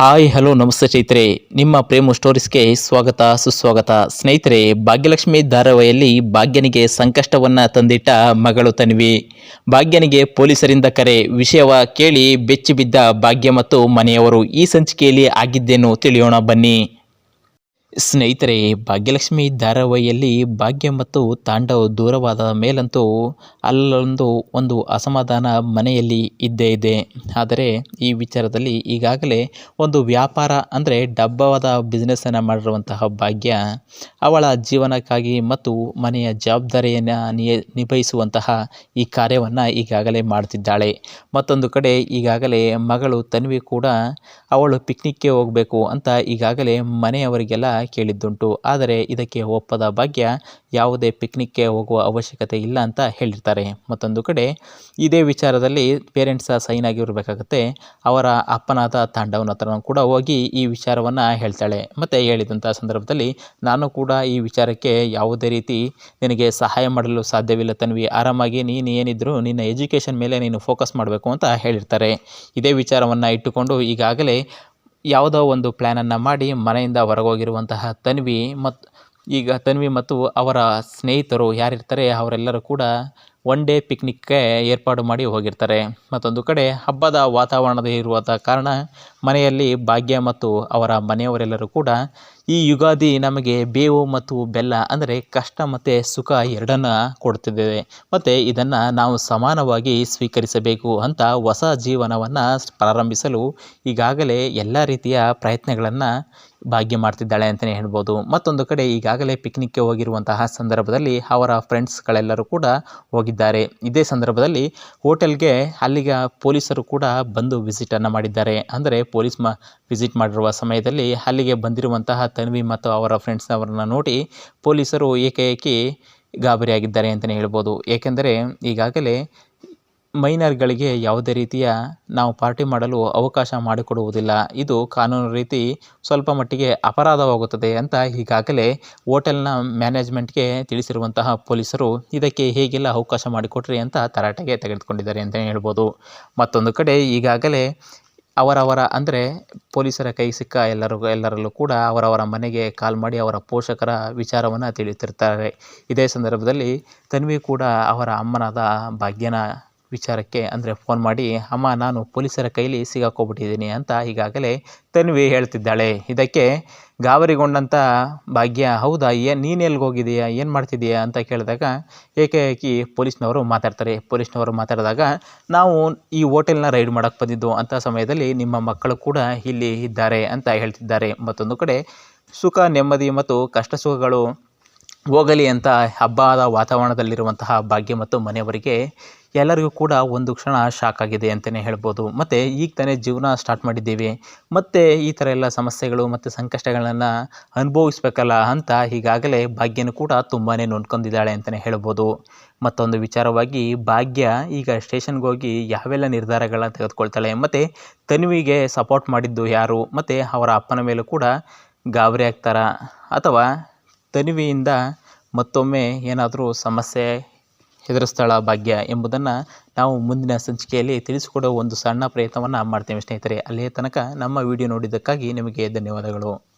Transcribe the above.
Hi, hello, ನಮಸ್ತೆ ಚೈತ್ರೆ. ನಿಮ್ಮ ಪ್ರೇಮ ಸ್ಟೋರೀಸ್ಗೆ ಸ್ವಾಗತ, ಸುಸ್ವಾಗತ. ಸ್ನೇಹಿತರೆ, ಭಾಗ್ಯಲಕ್ಷ್ಮಿ ಧಾರಾವಾಹಿಯಲ್ಲಿ ಭಾಗ್ಯನಿಗೆ ಸಂಕಷ್ಟವನ್ನ ತಂದಿಟ್ಟ ಮಗಳು ತನ್ವಿ. ಭಾಗ್ಯನಿಗೆ ಪೊಲೀಸರಿಂದ ಕರೆ, ವಿಷಯವ ಕೇಳಿ ಬೆಚ್ಚಿಬಿದ್ದ ಭಾಗ್ಯ ಮತ್ತು ಮನೆಯವರು ಈ ಸಂಚಿಕೆಯಲ್ಲಿ ಆಗಿದ್ದೇನು ತಿಳಿಯೋಣ ಬನ್ನಿ. ಸ್ನೇಹಿತರೆ, ಭಾಗ್ಯಲಕ್ಷ್ಮಿ ಧಾರಾವಾಹಿಯಲ್ಲಿ ಭಾಗ್ಯ ಮತ್ತು ತಾಂಡವ ದೂರವಾದ ಮೇಲಂತೂ ಅಲ್ಲೊಂದು ಒಂದು ಅಸಮಾಧಾನ ಮನೆಯಲ್ಲಿ ಇದ್ದೇ ಇದೆ. ಆದರೆ ಈ ವಿಚಾರದಲ್ಲಿ ಈಗಾಗಲೇ ಒಂದು ವ್ಯಾಪಾರ ಅಂದರೆ ಡಬ್ಬವಾದ ಬಿಸ್ನೆಸ್ಸನ್ನು ಮಾಡಿರುವಂತಹ ಭಾಗ್ಯ, ಅವಳ ಜೀವನಕ್ಕಾಗಿ ಮತ್ತು ಮನೆಯ ಜವಾಬ್ದಾರಿಯನ್ನು ನಿಭಾಯಿಸುವಂತಹ ಈ ಕಾರ್ಯವನ್ನು ಈಗಾಗಲೇ ಮಾಡ್ತಿದ್ದಾಳೆ. ಮತ್ತೊಂದು ಕಡೆ ಈಗಾಗಲೇ ಮಗಳು ತನ್ವಿ ಕೂಡ, ಅವಳು ಪಿಕ್ನಿಕ್ಗೆ ಹೋಗಬೇಕು ಅಂತ ಈಗಾಗಲೇ ಮನೆಯವರಿಗೆಲ್ಲ ಕೇಳಿದ್ದುಂಟು. ಆದರೆ ಇದಕ್ಕೆ ಒಪ್ಪದ ಭಾಗ್ಯ ಯಾವುದೇ ಪಿಕ್ನಿಕ್ಗೆ ಹೋಗುವ ಅವಶ್ಯಕತೆ ಇಲ್ಲ ಅಂತ ಹೇಳಿರ್ತಾರೆ. ಮತ್ತೊಂದು ಕಡೆ, ಇದೇ ವಿಚಾರದಲ್ಲಿ ಪೇರೆಂಟ್ಸ ಸೈನ್ ಆಗಿರಬೇಕಾಗತ್ತೆ. ಅವರ ಅಪ್ಪನಾದ ತಾಂಡವನ ಹತ್ರ ಕೂಡ ಹೋಗಿ ಈ ವಿಚಾರವನ್ನು ಹೇಳ್ತಾಳೆ. ಮತ್ತು ಹೇಳಿದಂಥ ಸಂದರ್ಭದಲ್ಲಿ, ನಾನು ಕೂಡ ಈ ವಿಚಾರಕ್ಕೆ ಯಾವುದೇ ರೀತಿ ನಿನಗೆ ಸಹಾಯ ಮಾಡಲು ಸಾಧ್ಯವಿಲ್ಲ ತನ್ವಿ. ಆರಾಮಾಗಿ ನೀನು ಏನಿದ್ರು ನಿನ್ನ ಎಜುಕೇಷನ್ ಮೇಲೆ ನೀನು ಫೋಕಸ್ ಮಾಡಬೇಕು ಅಂತ ಹೇಳಿರ್ತಾರೆ. ಇದೇ ವಿಚಾರವನ್ನು ಇಟ್ಟುಕೊಂಡು ಈಗಾಗಲೇ ಯಾವುದೋ ಒಂದು ಪ್ಲ್ಯಾನನ್ನು ಮಾಡಿ ಮನೆಯಿಂದ ಹೊರಗೋಗಿರುವಂತಹ ತನ್ವಿ ಮತ್ತು ಈಗ ತನ್ವಿ ಮತ್ತು ಅವರ ಸ್ನೇಹಿತರು ಯಾರಿರ್ತಾರೆ ಅವರೆಲ್ಲರೂ ಕೂಡ ಒನ್ ಡೇ ಪಿಕ್ನಿಕ್ಗೆ ಏರ್ಪಾಡು ಮಾಡಿ ಹೋಗಿರ್ತಾರೆ. ಮತ್ತೊಂದು ಕಡೆ ಹಬ್ಬದ ವಾತಾವರಣದ ಇರುವಂಥ ಕಾರಣ ಮನೆಯಲ್ಲಿ ಭಾಗ್ಯ ಮತ್ತು ಅವರ ಮನೆಯವರೆಲ್ಲರೂ ಕೂಡ ಈ ಯುಗಾದಿ ನಮಗೆ ಬೇವು ಮತ್ತು ಬೆಲ್ಲ ಅಂದರೆ ಕಷ್ಟ ಮತ್ತು ಸುಖ ಎರಡನ್ನ ಕೊಡ್ತಿದ್ದೇವೆ ಮತ್ತು ಇದನ್ನು ನಾವು ಸಮಾನವಾಗಿ ಸ್ವೀಕರಿಸಬೇಕು ಅಂತ ಹೊಸ ಜೀವನವನ್ನು ಪ್ರಾರಂಭಿಸಲು ಈಗಾಗಲೇ ಎಲ್ಲ ರೀತಿಯ ಪ್ರಯತ್ನಗಳನ್ನು ಭಾಗ್ಯ ಮಾಡ್ತಿದ್ದಾಳೆ ಅಂತಲೇ ಹೇಳ್ಬೋದು. ಮತ್ತೊಂದು ಕಡೆ ಈಗಾಗಲೇ ಪಿಕ್ನಿಕ್ಗೆ ಹೋಗಿರುವಂತಹ ಸಂದರ್ಭದಲ್ಲಿ ಅವರ ಫ್ರೆಂಡ್ಸ್ಗಳೆಲ್ಲರೂ ಕೂಡ ಹೋಗಿದ್ದಾರೆ. ಇದೇ ಸಂದರ್ಭದಲ್ಲಿ ಹೋಟೆಲ್ಗೆ ಅಲ್ಲಿಗ ಪೊಲೀಸರು ಕೂಡ ಬಂದು ವಿಸಿಟನ್ನು ಮಾಡಿದ್ದಾರೆ. ಅಂದರೆ ಪೊಲೀಸ್ ಮ ವಿಸಿಟ್ ಮಾಡಿರುವ ಸಮಯದಲ್ಲಿ ಅಲ್ಲಿಗೆ ಬಂದಿರುವಂತಹ ತನ್ವಿ ಮತ್ತು ಅವರ ಫ್ರೆಂಡ್ಸ್ನವರನ್ನು ನೋಡಿ ಪೊಲೀಸರು ಏಕೆ ಗಾಬರಿಯಾಗಿದ್ದಾರೆ ಅಂತಲೇ ಹೇಳ್ಬೋದು. ಏಕೆಂದರೆ ಈಗಾಗಲೇ ಮೈನರ್ಗಳಿಗೆ ಯಾವುದೇ ರೀತಿಯ ನಾವು ಪಾರ್ಟಿ ಮಾಡಲು ಅವಕಾಶ ಮಾಡಿಕೊಡುವುದಿಲ್ಲ. ಇದು ಕಾನೂನು ರೀತಿ ಸ್ವಲ್ಪ ಮಟ್ಟಿಗೆ ಅಪರಾಧವಾಗುತ್ತದೆ ಅಂತ ಈಗಾಗಲೇ ಹೋಟೆಲ್ನ ಮ್ಯಾನೇಜ್ಮೆಂಟ್ಗೆ ತಿಳಿಸಿರುವಂತಹ ಪೊಲೀಸರು ಇದಕ್ಕೆ ಹೇಗೆಲ್ಲ ಅವಕಾಶ ಮಾಡಿಕೊಟ್ರಿ ಅಂತ ತರಾಟೆಗೆ ತೆಗೆದುಕೊಂಡಿದ್ದಾರೆ ಅಂತಲೇ ಹೇಳ್ಬೋದು. ಮತ್ತೊಂದು ಕಡೆ ಈಗಾಗಲೇ ಅವರವರ ಅಂದರೆ ಪೊಲೀಸರ ಕೈ ಸಿಕ್ಕ ಎಲ್ಲರೂ ಎಲ್ಲರಲ್ಲೂ ಕೂಡ ಅವರವರ ಮನೆಗೆ ಕಾಲ್ ಮಾಡಿ ಅವರ ಪೋಷಕರ ವಿಚಾರವನ್ನು ತಿಳಿಯುತ್ತಿರ್ತಾರೆ. ಇದೇ ಸಂದರ್ಭದಲ್ಲಿ ತನ್ವಿ ಕೂಡ ಅವರ ಅಮ್ಮನಾದ ಭಾಗ್ಯನ ವಿಚಾರಕ್ಕೆ ಅಂದರೆ ಫೋನ್ ಮಾಡಿ, ಅಮ್ಮ, ನಾನು ಪೊಲೀಸರ ಕೈಲಿ ಸಿಗಾಕೋಬಿಟ್ಟಿದ್ದೀನಿ ಅಂತ ಈಗಾಗಲೇ ತನ್ವಿ ಹೇಳ್ತಿದ್ದಾಳೆ. ಇದಕ್ಕೆ ಗಾಬರಿಗೊಂಡಂಥ ಭಾಗ್ಯ, ಹೌದಾ ಏನು ನೀನು ಎಲ್ಲಿಗೆ ಹೋಗಿದೆಯಾ ಏನು ಮಾಡ್ತಿದ್ದೀಯಾ? ಅಂತ ಕೇಳಿದಾಗ ಏಕಾಏಕಿ ಪೊಲೀಸ್ನವರು ಮಾತಾಡ್ತಾರೆ. ಪೊಲೀಸ್ನವರು ಮಾತಾಡಿದಾಗ, ನಾವು ಈ ಹೋಟೆಲ್ನ ರೈಡ್ ಮಾಡೋಕ್ಕೆ ಬಂದಿದ್ದು. ಅಂಥ ಸಮಯದಲ್ಲಿ ನಿಮ್ಮ ಮಕ್ಕಳು ಕೂಡ ಇಲ್ಲಿ ಇದ್ದಾರೆ ಅಂತ ಹೇಳ್ತಿದ್ದಾರೆ. ಮತ್ತೊಂದು ಕಡೆ, ಸುಖ, ನೆಮ್ಮದಿ ಮತ್ತು ಕಷ್ಟ ಸುಖಗಳು ಹೋಗಲಿ ಅಂತ ಹಬ್ಬದ ವಾತಾವರಣದಲ್ಲಿರುವಂತಹ ಭಾಗ್ಯ ಮತ್ತು ಮನೆಯವರಿಗೆ ಎಲ್ಲರಿಗೂ ಕೂಡ ಒಂದು ಕ್ಷಣ ಶಾಕ್ ಆಗಿದೆ ಅಂತಲೇ ಹೇಳ್ಬೋದು. ಮತ್ತು ಈಗ ತಾನೇ ಜೀವನ ಸ್ಟಾರ್ಟ್ ಮಾಡಿದ್ದೀವಿ. ಮತ್ತು ಈ ಥರ ಎಲ್ಲ ಸಮಸ್ಯೆಗಳು ಮತ್ತು ಸಂಕಷ್ಟಗಳನ್ನು ಅನುಭವಿಸ್ಬೇಕಲ್ಲ ಅಂತ ಈಗಾಗಲೇ ಭಾಗ್ಯನೂ ಕೂಡ ತುಂಬಾ ನೊಂದ್ಕೊಂಡಿದ್ದಾಳೆ ಅಂತಲೇ ಹೇಳ್ಬೋದು. ಮತ್ತೊಂದು ವಿಚಾರವಾಗಿ ಭಾಗ್ಯ ಈಗ ಸ್ಟೇಷನ್ಗೆ ಹೋಗಿ ಯಾವೆಲ್ಲ ನಿರ್ಧಾರಗಳನ್ನ ತೆಗೆದುಕೊಳ್ತಾಳೆ ಮತ್ತು ತನ್ವಿಗೆ ಸಪೋರ್ಟ್ ಮಾಡಿದ್ದು ಯಾರು? ಮತ್ತು ಅವರ ಅಪ್ಪನ ಮೇಲೂ ಕೂಡ ಗಾಬರಿ ಆಗ್ತಾರಾ? ಅಥವಾ ತನ್ವಿಯಿಂದ ಮತ್ತೊಮ್ಮೆ ಏನಾದರೂ ಸಮಸ್ಯೆ ಎದುರಿಸ್ತಾಳ ಭಾಗ್ಯ ಎಂಬುದನ್ನು ನಾವು ಮುಂದಿನ ಸಂಚಿಕೆಯಲ್ಲಿ ತಿಳಿಸಿಕೊಡೋ ಒಂದು ಸಣ್ಣ ಪ್ರಯತ್ನವನ್ನು ಮಾಡ್ತೇವೆ ಸ್ನೇಹಿತರೆ. ಅಲ್ಲಿಯ ತನಕ ನಮ್ಮ ವಿಡಿಯೋ ನೋಡಿದ್ದಕ್ಕಾಗಿ ನಿಮಗೆ ಧನ್ಯವಾದಗಳು.